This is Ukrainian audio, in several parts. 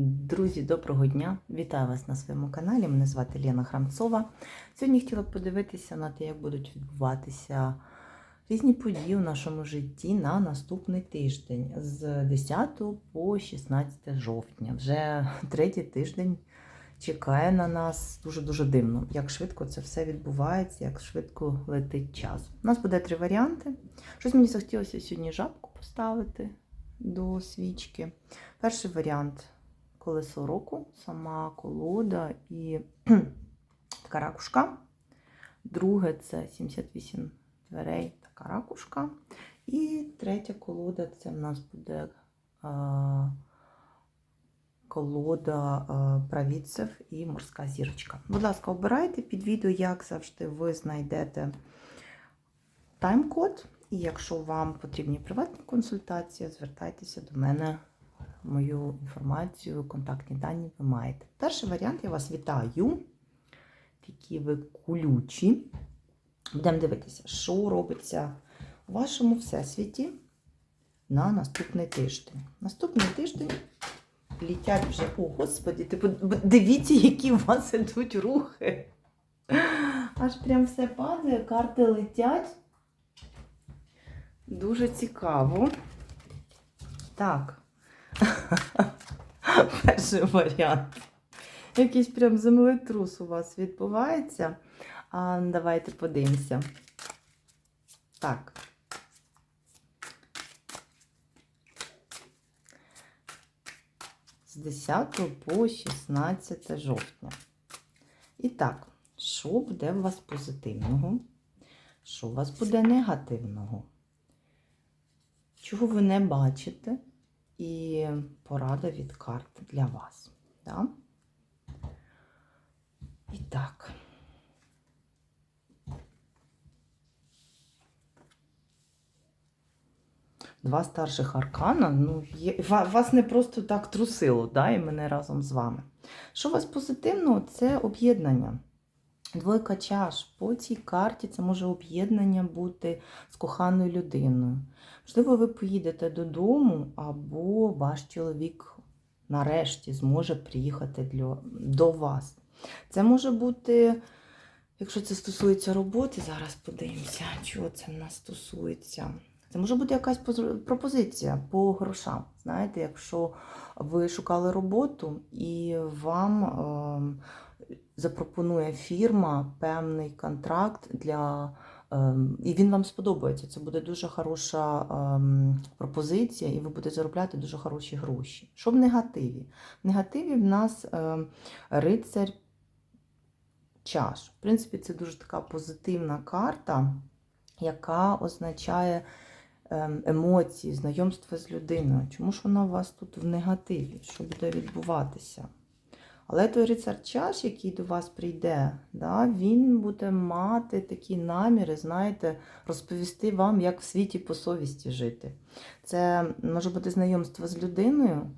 Друзі, доброго дня! Вітаю вас на своєму каналі. Мене звати Лена Храмцова. Сьогодні хотіла б подивитися на те, як будуть відбуватися різні події у нашому житті на наступний тиждень з 10 по 16 жовтня. Вже третій тиждень чекає на нас дуже-дуже дивно, як швидко це все відбувається, як швидко летить час. У нас буде три варіанти. Щось мені захотілося сьогодні жабку поставити до свічки. Перший варіант колесо року, сама колода і така ракушка. Друге це 78 дверей, така ракушка. І третя колода це в нас буде а, колода а, правіцев і морська зірочка. Будь ласка, обирайте під відео, як завжди, ви знайдете тайм-код. І якщо вам потрібні приватні консультації, звертайтеся до мене мою інформацію, контактні дані ви маєте. Перший варіант я вас вітаю. Такі ви кулючі. Будемо дивитися, що робиться у вашому всесвіті на наступний тиждень. Наступний тиждень літять вже, о, господі, типу, дивіться, які у вас ідуть рухи. Аж прям все падає, карти летять. Дуже цікаво. Так. Перший варіант. Якийсь прям землетрус у вас відбувається. А, Давайте подивимося. Так. З 10 по 16 жовтня. І так, що буде у вас позитивного? Що у вас буде негативного? Чого ви не бачите? І порада від карт для вас. Да? І так. Два старших аркана, ну, є, вас не просто так трусило, да, і мене разом з вами. Що у вас позитивного? Це об'єднання. Двойка чаш. По цій карті це може об'єднання бути з коханою людиною. Можливо, ви поїдете додому, або ваш чоловік нарешті зможе приїхати для, до вас. Це може бути, якщо це стосується роботи, зараз подивимося, чого це в нас стосується. Це може бути якась пропозиція по грошам. Знаєте, якщо ви шукали роботу і вам е, запропонує фірма певний контракт для. І він вам сподобається. Це буде дуже хороша ем, пропозиція, і ви будете заробляти дуже хороші гроші. Що в негативі? В негативі в нас ем, рицарь чаш. В принципі, це дуже така позитивна карта, яка означає ем, емоції, знайомство з людиною. Чому ж вона у вас тут в негативі? Що буде відбуватися? Але той рицар чаш, який до вас прийде, да, він буде мати такі наміри, знаєте, розповісти вам, як в світі по совісті жити. Це може бути знайомство з людиною,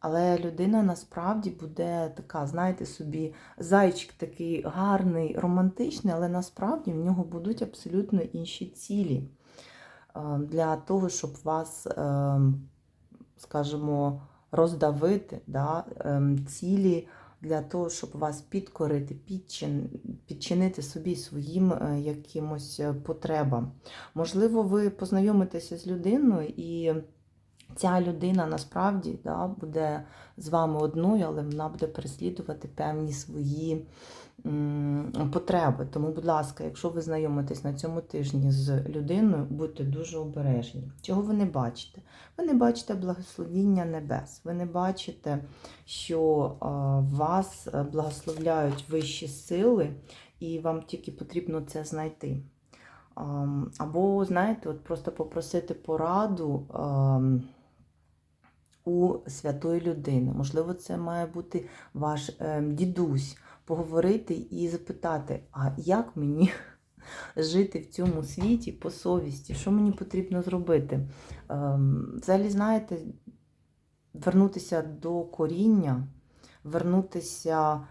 але людина насправді буде така, знаєте, собі, зайчик такий гарний, романтичний, але насправді в нього будуть абсолютно інші цілі для того, щоб вас, ем, скажімо, роздавити да, ем, цілі для того, щоб вас підкорити, підчин, підчинити собі своїм е, якимось е, потребам. Можливо, ви познайомитеся з людиною і. Ця людина насправді да, буде з вами одною, але вона буде переслідувати певні свої потреби. Тому, будь ласка, якщо ви знайомитесь на цьому тижні з людиною, будьте дуже обережні. Чого ви не бачите? Ви не бачите благословіння небес, ви не бачите, що вас благословляють вищі сили, і вам тільки потрібно це знайти. Або, знаєте, от просто попросити пораду у святої людини. Можливо, це має бути ваш ем, дідусь, поговорити і запитати, а як мені жити в цьому світі по совісті, що мені потрібно зробити? Ем, взагалі, знаєте, вернутися до коріння, вернутися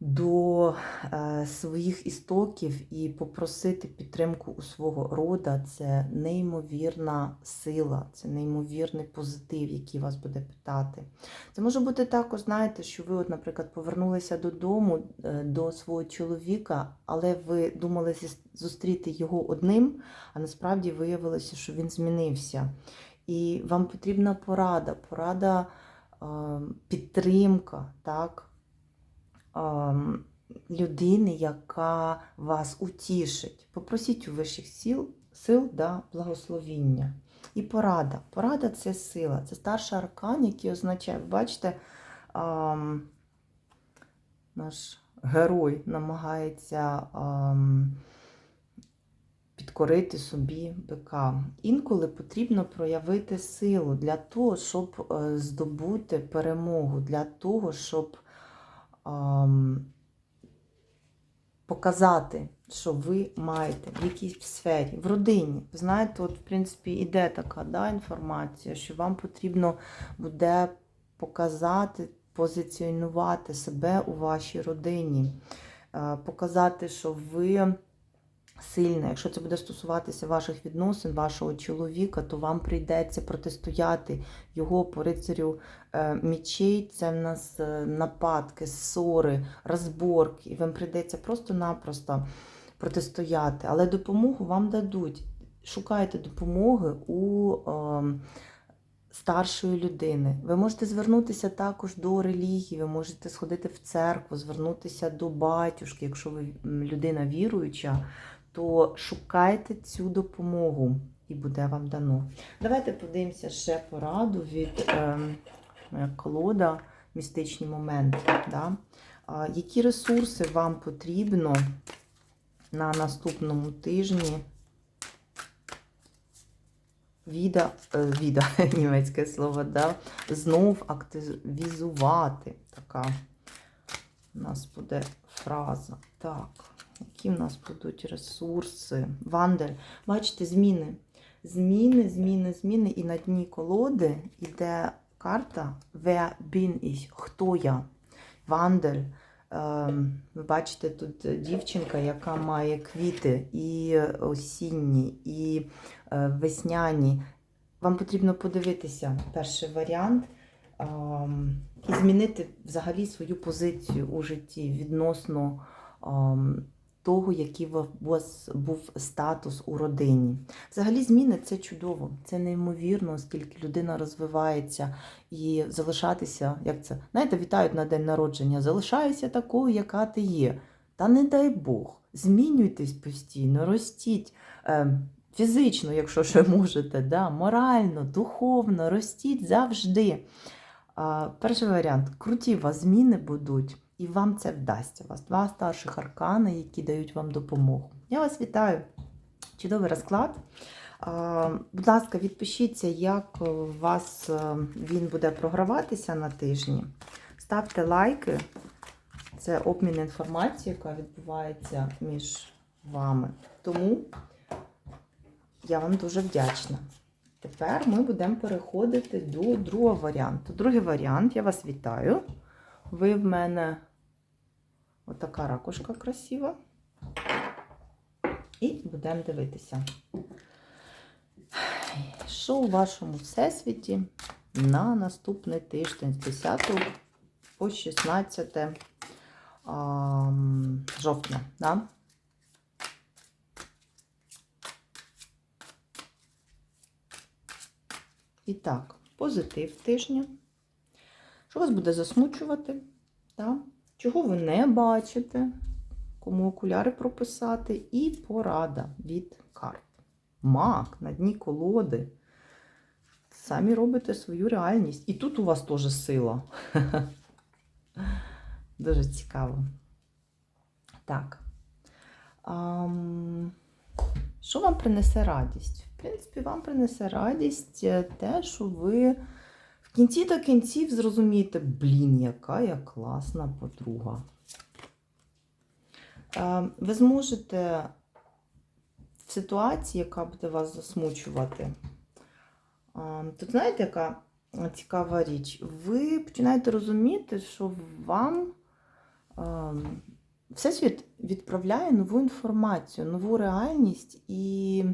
до е, своїх істоків і попросити підтримку у свого рода це неймовірна сила, це неймовірний позитив, який вас буде питати. Це може бути також, знаєте, що ви, от, наприклад, повернулися додому е, до свого чоловіка, але ви думали зустріти його одним, а насправді виявилося, що він змінився. І вам потрібна порада, порада, е, підтримка, так? Людини, яка вас утішить. Попросіть у вищих сил, сил да, благословіння. І порада. Порада це сила, це старший аркан, який означає, бачите, наш герой намагається підкорити собі бика. Інколи потрібно проявити силу для того, щоб е, здобути перемогу, для того, щоб показати, що ви маєте в якійсь сфері, в родині. Знаєте, от, в принципі, іде така да, інформація, що вам потрібно буде показати, позиціонувати себе у вашій родині, е, показати, що ви сильна. Якщо це буде стосуватися ваших відносин, вашого чоловіка, то вам прийдеться протистояти його по рицарю е, мічей. Це в нас е, нападки, ссори, розборки. І вам прийдеться просто-напросто протистояти. Але допомогу вам дадуть. Шукайте допомоги у е, старшої людини. Ви можете звернутися також до релігії, ви можете сходити в церкву, звернутися до батюшки, якщо ви людина віруюча, то шукайте цю допомогу і буде вам дано. Давайте подивимося ще пораду від е, колода містичні моменти. Да? А, які ресурси вам потрібно на наступному тижні? Віда, е, віда, німецьке слово, да? знов активізувати. Така у нас буде фраза. Так, які в нас будуть ресурси? Вандель. Бачите, зміни. Зміни, зміни, зміни. І на дні колоди йде карта Wer bin ich? Хто я? Вандель. Ем, Ви бачите, тут дівчинка, яка має квіти і осінні, і е, весняні. Вам потрібно подивитися перший варіант ем, і змінити взагалі свою позицію у житті відносно ем, того, який у вас був статус у родині. Взагалі, зміни це чудово, це неймовірно, оскільки людина розвивається і залишатися, як це, знаєте, вітають на день народження, залишайся такою, яка ти є. Та не дай Бог, змінюйтесь постійно, ростіть. Е, Фізично, якщо ще можете, да, морально, духовно, ростіть завжди. А, перший варіант круті у вас зміни будуть, і вам це вдасться. У вас два старших аркани, які дають вам допомогу. Я вас вітаю. Чудовий розклад. Будь ласка, відпишіться, як у вас е, він буде програватися на тижні. Ставте лайки. Це обмін інформацією, яка відбувається між вами. Тому я вам дуже вдячна. Тепер ми будемо переходити до другого варіанту. Другий варіант, я вас вітаю. Ви в мене отака ракушка красива. І будемо дивитися, що у вашому всесвіті на наступний тиждень з 10 по 16 ам, жовтня. Да? І так, позитив тижня. Що вас буде засмучувати? Так? Чого ви не бачите? Кому окуляри прописати? І порада від карт. Мак на дні колоди. Самі робите свою реальність. І тут у вас теж сила. Дуже цікаво. Так. Що вам принесе радість? В принципі, вам принесе радість е, те, що ви в кінці та кінців зрозумієте, блін, яка я класна подруга. Е, Ви зможете в ситуації, яка буде вас засмучувати. е, Тут знаєте, яка цікава річ? Ви починаєте розуміти, що вам ем, Всесвіт відправляє нову інформацію, нову реальність, і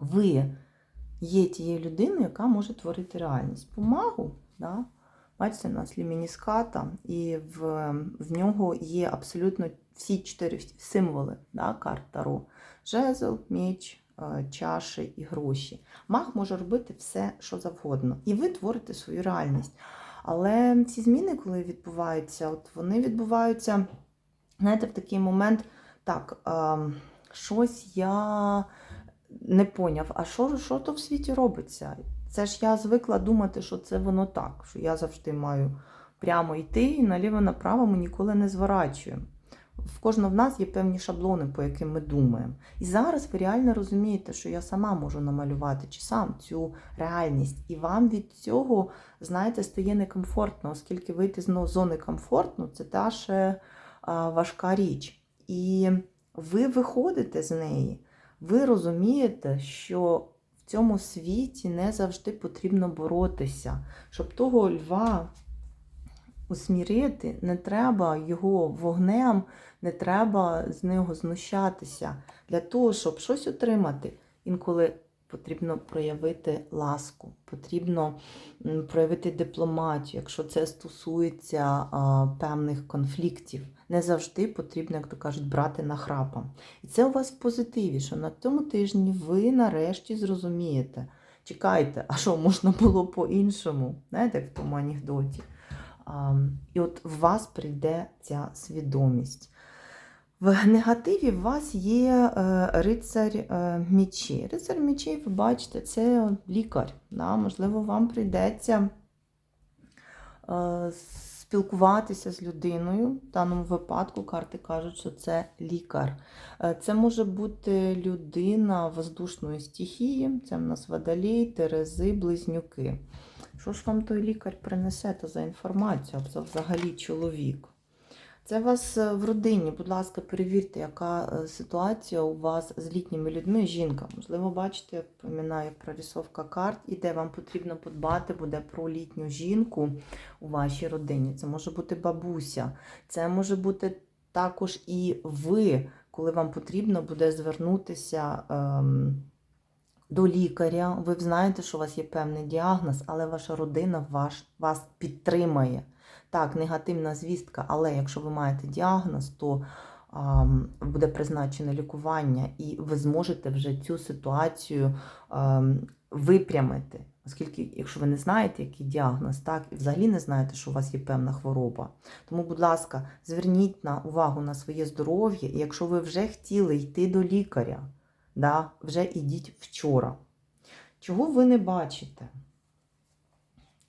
ви є тією людиною, яка може творити реальність. Помагу, да? бачите, у нас лімініската, і в, в нього є абсолютно всі чотири символи да, карт Таро. Жезл, меч, е, чаші і гроші. Маг може робити все, що завгодно. І ви творите свою реальність. Але ці зміни, коли відбуваються, от вони відбуваються, знаєте, в такий момент, так, е, щось я не поняв, а що, що то в світі робиться? Це ж я звикла думати, що це воно так, що я завжди маю прямо йти і наліво-направо ми ніколи не зворачуємо. В кожного в нас є певні шаблони, по яким ми думаємо. І зараз ви реально розумієте, що я сама можу намалювати чи сам цю реальність. І вам від цього, знаєте, стає некомфортно, оскільки вийти з зони комфортну це та ще важка річ. І ви виходите з неї, ви розумієте, що в цьому світі не завжди потрібно боротися, щоб того льва усмірити, не треба його вогнем, не треба з нього знущатися. Для того, щоб щось отримати, інколи потрібно проявити ласку, потрібно проявити дипломатію, якщо це стосується а, певних конфліктів. Не завжди потрібно, як то кажуть, брати нахрапом. І це у вас в позитиві, що на цьому тижні ви нарешті зрозумієте. Чекайте, а що можна було по-іншому? Знаєте, як в тому анекдоті. А, І от в вас прийде ця свідомість. В негативі в вас є е, рицар е, мічі. Рицар мічей, ви бачите, це лікар. Да? Можливо, вам прийдеться е, спілкуватися з людиною. В даному випадку карти кажуть, що це лікар. Це може бути людина воздушної стихії, це в нас водолій, терези, близнюки. Що ж вам той лікар принесе то за інформацію, або взагалі чоловік? Це вас е, в родині, будь ласка, перевірте, яка е, ситуація у вас з літніми людьми, жінка. Можливо, бачите, як пам'ятаю, як прорисовка карт, і де вам потрібно подбати буде про літню жінку у вашій родині. Це може бути бабуся, це може бути також і ви, коли вам потрібно буде звернутися. Ем, до лікаря, ви знаєте, що у вас є певний діагноз, але ваша родина ваш, вас підтримає. Так, негативна звістка, але якщо ви маєте діагноз, то а, буде призначене лікування, і ви зможете вже цю ситуацію а, випрямити. Оскільки, якщо ви не знаєте, який діагноз, так, і взагалі не знаєте, що у вас є певна хвороба. Тому, будь ласка, зверніть на увагу на своє здоров'я, і якщо ви вже хотіли йти до лікаря, да, вже ідіть вчора. Чого ви не бачите?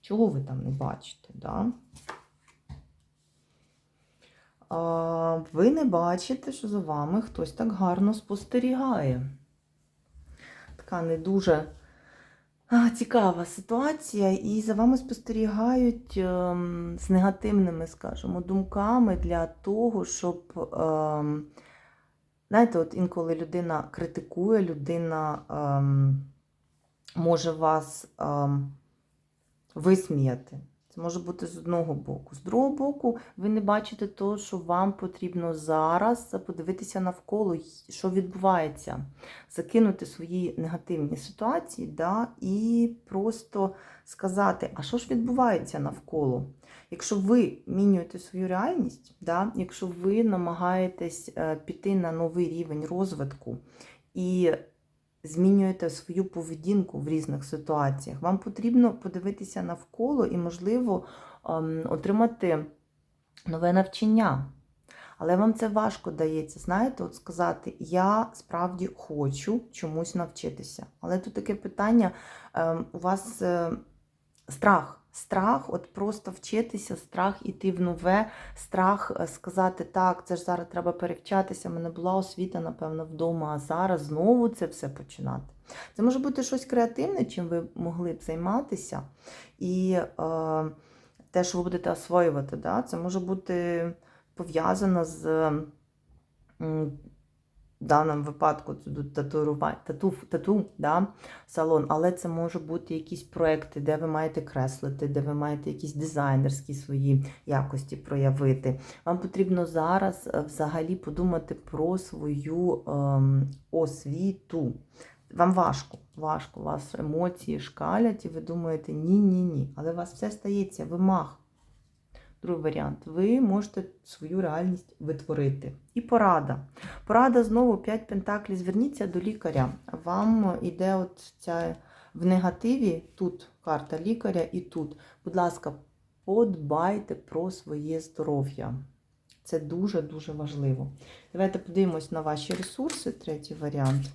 Чого ви там не бачите? Да? Ви не бачите, що за вами хтось так гарно спостерігає. Така не дуже цікава ситуація, і за вами спостерігають ем, з негативними, скажімо, думками для того, щоб. Ем, Знаєте, от інколи людина критикує, людина ем, може вас ем, висміяти. Це може бути з одного боку. З другого боку, ви не бачите того, що вам потрібно зараз подивитися навколо, що відбувається, закинути свої негативні ситуації да, і просто сказати, а що ж відбувається навколо. Якщо ви мінюєте свою реальність, да, якщо ви намагаєтесь е, піти на новий рівень розвитку і змінюєте свою поведінку в різних ситуаціях, вам потрібно подивитися навколо і, можливо, ем, отримати нове навчання. Але вам це важко дається, знаєте, от сказати, я справді хочу чомусь навчитися. Але тут таке питання: ем, у вас е, страх. Страх, от просто вчитися, страх іти в нове, страх е, сказати, так, це ж зараз треба перевчатися, в мене була освіта, напевно, вдома, а зараз знову це все починати. Це може бути щось креативне, чим ви могли б займатися. І е, те, що ви будете освоювати, да, це може бути пов'язано з в даному випадку тут тату, тату да, салон, але це може бути якісь проекти, де ви маєте креслити, де ви маєте якісь дизайнерські свої якості проявити. Вам потрібно зараз е, взагалі подумати про свою ем, освіту. Вам важко, важко, у вас емоції шкалять, і ви думаєте, ні-ні-ні. Але у вас все стається, ви мах. Другий варіант. Ви можете свою реальність витворити. І порада. Порада знову 5 пентаклів. Зверніться до лікаря. Вам іде от ця в негативі, тут карта лікаря і тут. Будь ласка, подбайте про своє здоров'я. Це дуже-дуже важливо. Давайте подивимось на ваші ресурси, третій варіант.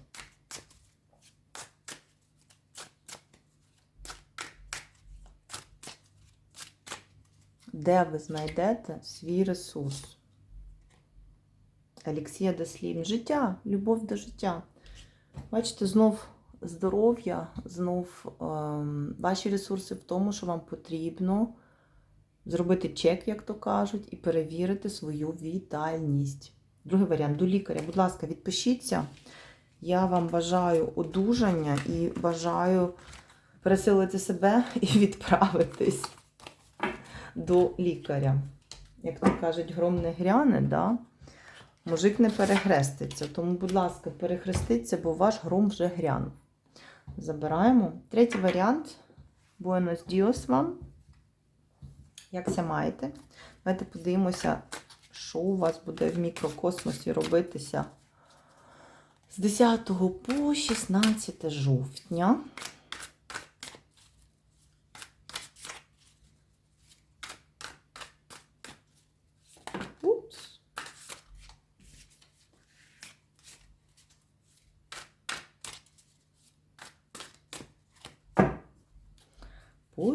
Де ви знайдете свій ресурс? Алексія Деслін. Життя, любов до життя. Бачите, знов здоров'я, знов ем, ваші ресурси в тому, що вам потрібно зробити чек, як то кажуть, і перевірити свою вітальність. Другий варіант до лікаря. Будь ласка, відпишіться. Я вам бажаю одужання і бажаю пересилити себе і відправитись до лікаря. Як то кажуть, гром не гряне, да? мужик не перехреститься. Тому, будь ласка, перехреститься, бо ваш гром вже грянув. Забираємо. Третій варіант. Буенос діос вам. Як це маєте? Давайте подивимося, що у вас буде в мікрокосмосі робитися з 10 по 16 жовтня.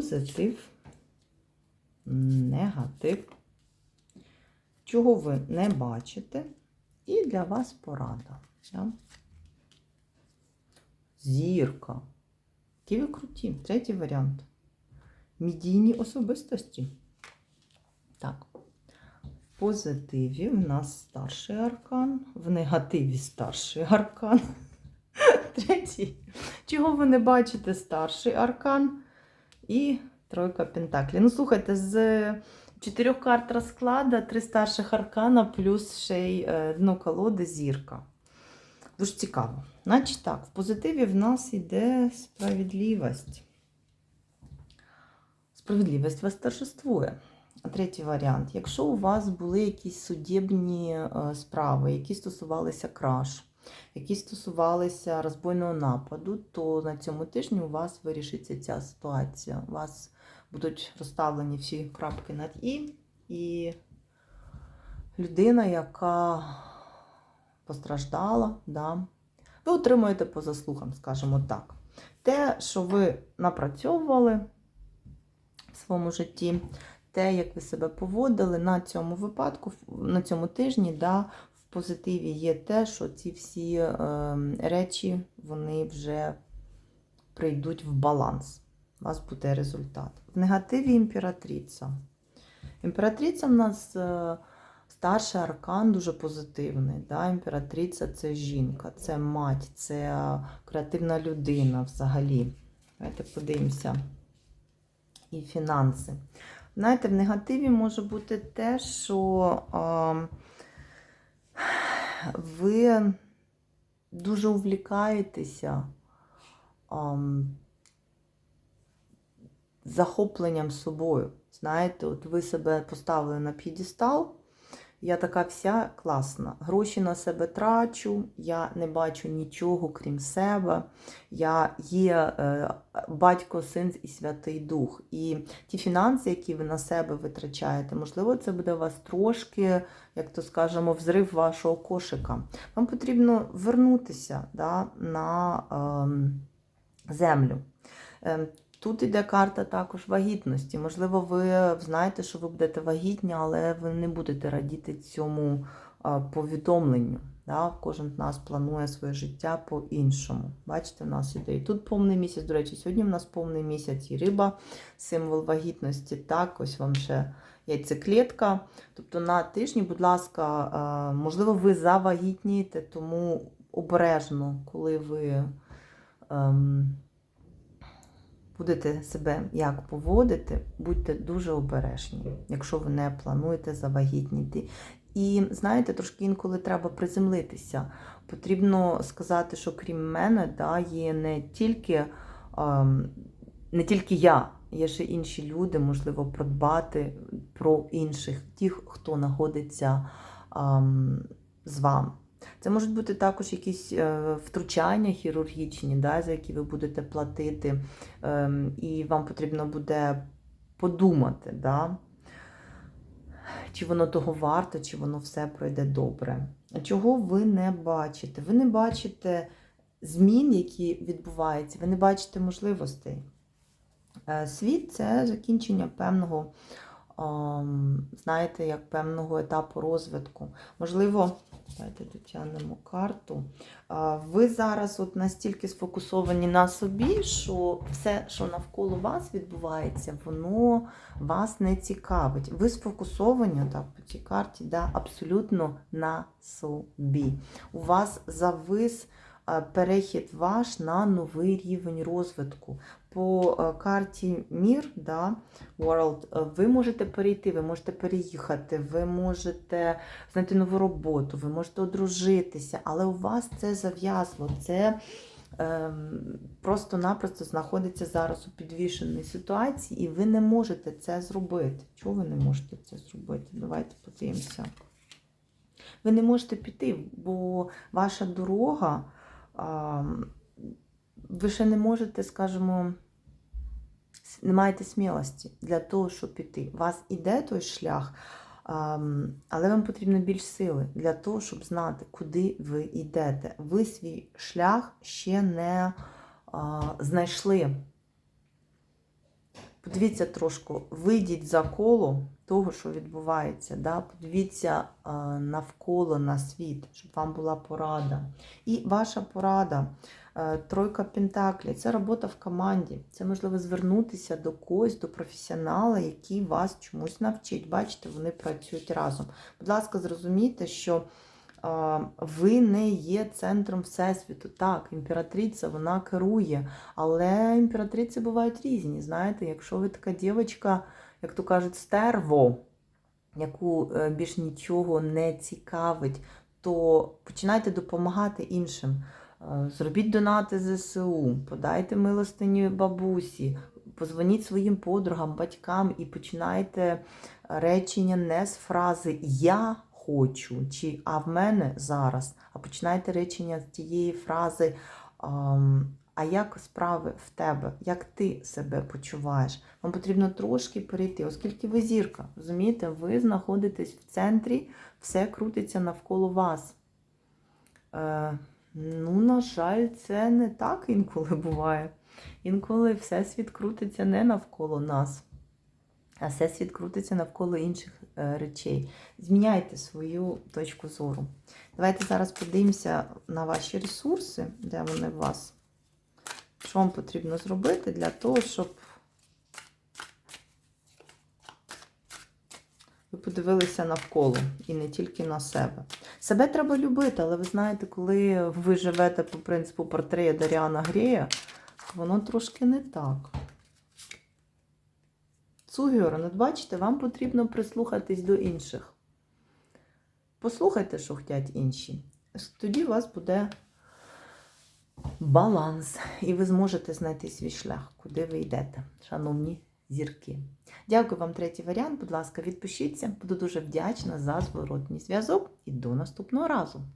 Позитив, негатив. Чого ви не бачите? І для вас порада. Да? Зірка. Які ви круті. Третій варіант. Медійні особистості. Так. В позитиві в нас старший аркан, в негативі старший аркан. Третій. Чого ви не бачите старший аркан і тройка пентаклів. Ну, слухайте, з чотирьох карт розклада, три старших аркана, плюс ще й е, дно колоди зірка. Дуже цікаво. Значить так, в позитиві в нас йде справедливість. Справедливість вас торжествує. Третій варіант. Якщо у вас були якісь судебні е, справи, які стосувалися краж, які стосувалися розбойного нападу, то на цьому тижні у вас вирішиться ця ситуація. У вас будуть розставлені всі крапки над І, і людина, яка постраждала, да, ви отримуєте по заслугам, скажімо так. Те, що ви напрацьовували в своєму житті, те, як ви себе поводили на цьому випадку, на цьому тижні, да, позитиві є те, що ці всі е, речі вони вже прийдуть в баланс. У вас буде результат. В негативі імператриця. Імператриця в нас е, старший аркан дуже позитивний. Да? Імператриця це жінка, це мать, це креативна людина взагалі. Давайте подивимося. І фінанси. Знаєте, в негативі може бути те, що а, ви дуже увлікаєтеся захопленням собою. Знаєте, от ви себе поставили на п'єдестал, я така вся класна. Гроші на себе трачу, я не бачу нічого крім себе. Я є е, батько, син і Святий Дух. І ті фінанси, які ви на себе витрачаєте, можливо, це буде у вас трошки, як то скажемо, взрив вашого кошика. Вам потрібно вернутися да, на е, землю. Е, Тут іде карта також вагітності. Можливо, ви знаєте, що ви будете вагітні, але ви не будете радіти цьому повідомленню. Да? Кожен з нас планує своє життя по-іншому. Бачите, в нас іде і тут повний місяць. До речі, сьогодні в нас повний місяць і риба, символ вагітності. Так, ось вам ще яйцеклітка. Тобто на тижні, будь ласка, е, можливо, ви завагітнієте, тому обережно, коли ви ем, будете себе як поводити, будьте дуже обережні, якщо ви не плануєте завагітніти. І знаєте, трошки інколи треба приземлитися. Потрібно сказати, що крім мене, да, є не тільки, ем, не тільки я, є ще інші люди, можливо, продбати про інших, тих, хто знаходиться ем, з вами. Це можуть бути також якісь е, втручання хірургічні, да, за які ви будете платити, ем, і вам потрібно буде подумати, да, чи воно того варто, чи воно все пройде добре. Чого ви не бачите? Ви не бачите змін, які відбуваються, ви не бачите можливостей. Е, Світ це закінчення певного, ем, знаєте, як певного етапу розвитку. Можливо, давайте дотягнемо карту. Ви зараз от настільки сфокусовані на собі, що все, що навколо вас відбувається, воно вас не цікавить. Ви сфокусовані так, по цій карті да, абсолютно на собі. У вас завис перехід ваш на новий рівень розвитку. По е, карті Мір, да, World, е, ви можете перейти, ви можете переїхати, ви можете знайти нову роботу, ви можете одружитися, але у вас це зав'язло, це ем, просто-напросто знаходиться зараз у підвішеній ситуації, і ви не можете це зробити. Чого ви не можете це зробити? Давайте подивимося. Ви не можете піти, бо ваша дорога, ам, ви ще не можете, скажімо, не маєте смілості для того, щоб піти. У вас іде той шлях, але вам потрібно більш сили для того, щоб знати, куди ви йдете. Ви свій шлях ще не знайшли. Подивіться трошки, вийдіть за коло того, що відбувається. Да? Подивіться навколо на світ, щоб вам була порада. І ваша порада. Е, Тройка Пентаклі це робота в команді. Це можливо звернутися до когось, до професіонала, який вас чомусь навчить. Бачите, вони працюють разом. Будь ласка, зрозумійте, що е, ви не є центром Всесвіту. Так, імператриця вона керує, але імператриці бувають різні. Знаєте, якщо ви така дівчинка, як то кажуть, стерво, яку е, більш нічого не цікавить, то починайте допомагати іншим. Е, Зробіть донати ЗСУ, подайте милостині бабусі, позвоніть своїм подругам, батькам і починайте речення не з фрази Я хочу чи А в мене зараз, а починайте речення з тієї фрази А як справи в тебе? Як ти себе почуваєш? Вам потрібно трошки перейти, оскільки ви зірка, розумієте, ви знаходитесь в центрі, все крутиться навколо вас. Ну, на жаль, це не так інколи буває. Інколи всесвіт крутиться не навколо нас, а всесвіт крутиться навколо інших е, речей. Зміняйте свою точку зору. Давайте зараз подивимося на ваші ресурси, де вони у вас. Що вам потрібно зробити для того, щоб ви подивилися навколо і не тільки на себе. Себе треба любити, але ви знаєте, коли ви живете по принципу портрея Даріана Грея, воно трошки не так. Цугіор, от бачите, вам потрібно прислухатись до інших. Послухайте, що хочуть інші. Тоді у вас буде баланс, і ви зможете знайти свій шлях, куди ви йдете, шановні зірки. Дякую вам, третій варіант. Будь ласка, відпишіться. Буду дуже вдячна за зворотній зв'язок і до наступного разу.